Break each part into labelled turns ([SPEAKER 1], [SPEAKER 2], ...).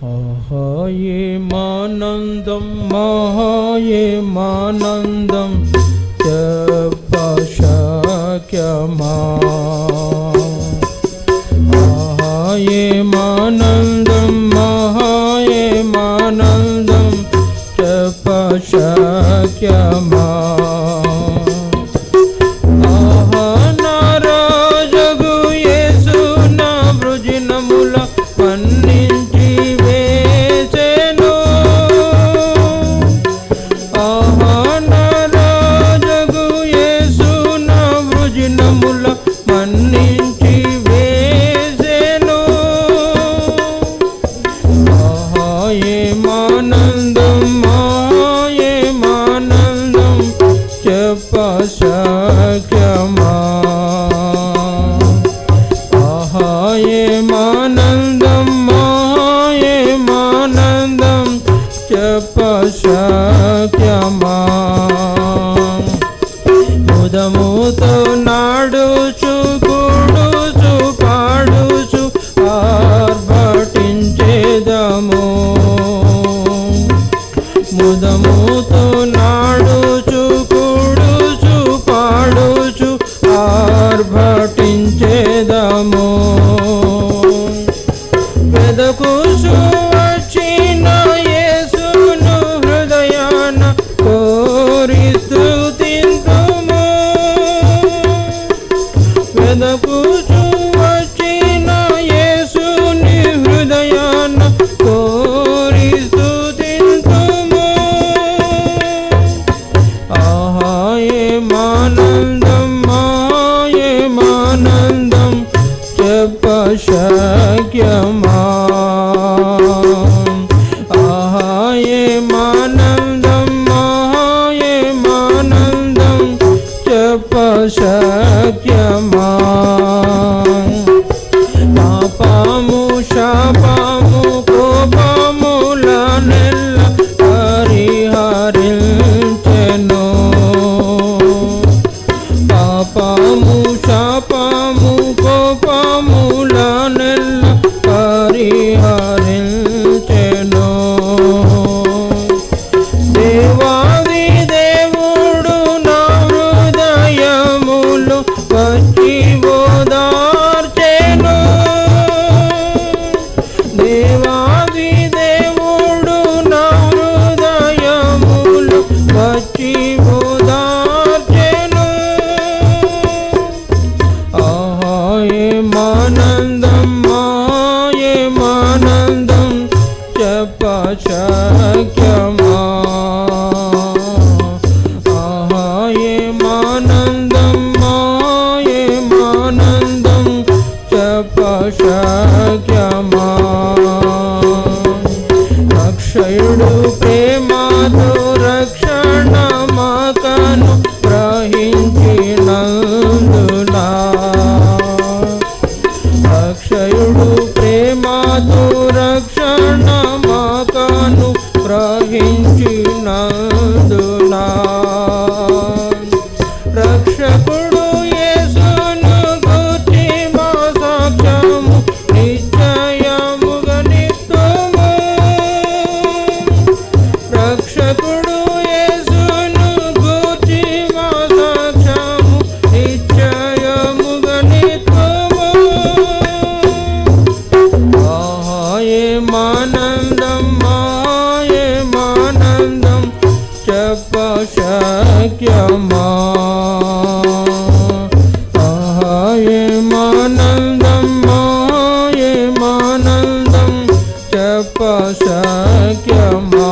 [SPEAKER 1] మహాయేమానందం మహాయేమానందం చెప్పశక్యమా మహాయేమానందం చెప్పశక్యమా ఆహాయేమానందం మాయేమానందం చెప్పశక్యమా ముదముతో నాడుచు కూడుచు పాడుచు ఆర్భటించేదము ముదము వెదకుసు వచ్చిన యేసును హృదయాన కోరి స్తుతింతుము. వెదకుచు వచ్చిన యేసుని హృదయాన కోరి స్తుతింతుము. ఆహాయేమానందం మాయేమానందం చెప్పశక్యమా ఆహాయేమానందం చెప్పశక్యమా शक्यमा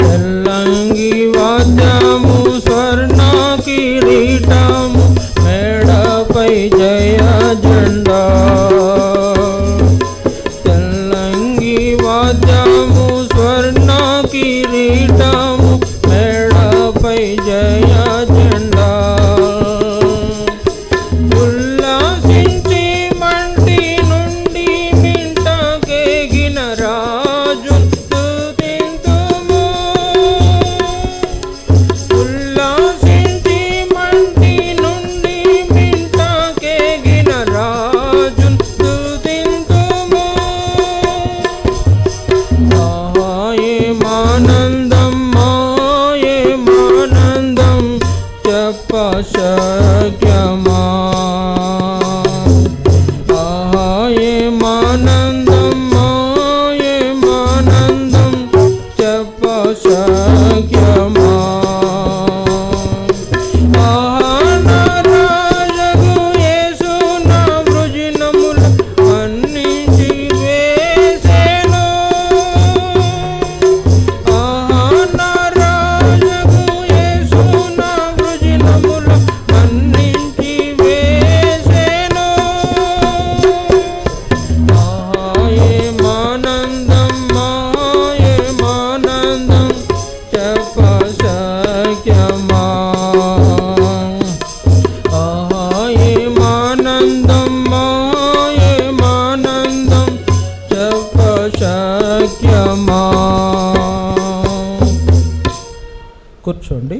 [SPEAKER 1] चल्लङ्गी वाद्यमु स्वर्णा किरीटमु मेडपै जय झण्डा चल्लङ्गी वाद्यमु स्वर्णा किरीटमु मेडपै जय No. శక్యమా కూర్చోండి.